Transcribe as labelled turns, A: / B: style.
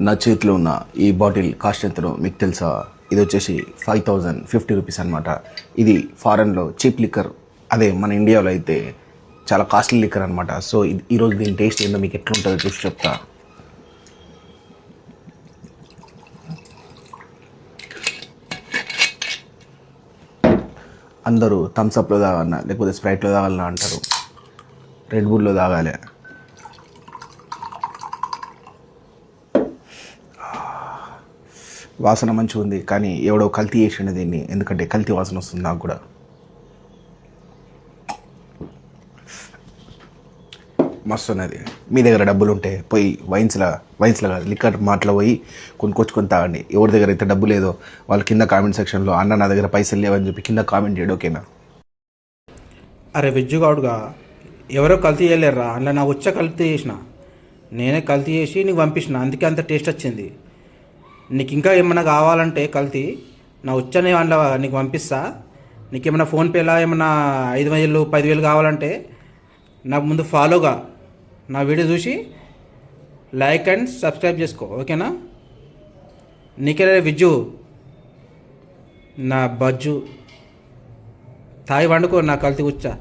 A: నా చేతిలో ఉన్న ఈ బాటిల్ కాస్ట్ ఎంతనో మీకు తెలుసా? ఇది వచ్చేసి ఫైవ్ థౌజండ్ ఫిఫ్టీ రూపీస్ అనమాట ఇది ఫారెన్లో చీప్ లిక్కర్ అదే మన ఇండియాలో అయితే చాలా కాస్ట్లీ లిక్కర్ అనమాట సో ఇది- ఈరోజు దీని టేస్ట్ ఏందో మీకు ఎట్లుంటుందో చూసి చెప్తా. అందరూ థమ్స్అప్లో తాగాలన్నా లేకపోతే స్ప్రైట్లో తాగాలన్నా అంటారు? రెడ్ బుల్లో తాగాలి. వాసన మంచి ఉంది కానీ ఎవడో కల్తీ చేసిండు దీన్ని. ఎందుకంటే కల్తీ వాసన వస్తుంది నాకు కూడా. మస్తు ఉన్నది మీ దగ్గర డబ్బులు ఉంటే పోయి వైన్స్లా వైన్స్లా కాదు లిక్కర్ మాటలో పోయి కొనుక్కొచ్చుకొని తాగండి. ఎవరి దగ్గర అయితే డబ్బు లేదో వాళ్ళు కింద కామెంట్ సెక్షన్లో అన్న నా దగ్గర పైసలు లేవని చెప్పి కింద కామెంట్ చేయడం ఓకేనా?
B: అరే విజ్జుగాడుగా ఎవరో కల్తీ చేయలేరా అన్న నా వచ్చా కల్తీ చేసిన. నేనే కల్తీ చేసి నీకు పంపించిన అందుకే అంత టేస్ట్ వచ్చింది. నీకు ఇంకా ఏమైనా కావాలంటే కల్తీ నా వచ్చనే అందులో నీకు పంపిస్తా. నీకు ఏమైనా ఫోన్పేలా ఏమైనా ఐదు వేలు పదివేలు కావాలంటే నాకు ముందు ఫాలోగా నా వీడియో చూసి లైక్ అండ్ సబ్స్క్రైబ్ చేసుకో ఓకేనా? నీకే విజ్జు నా బజ్జు. తాయి వండుకో నా కల్తీ కూర్చా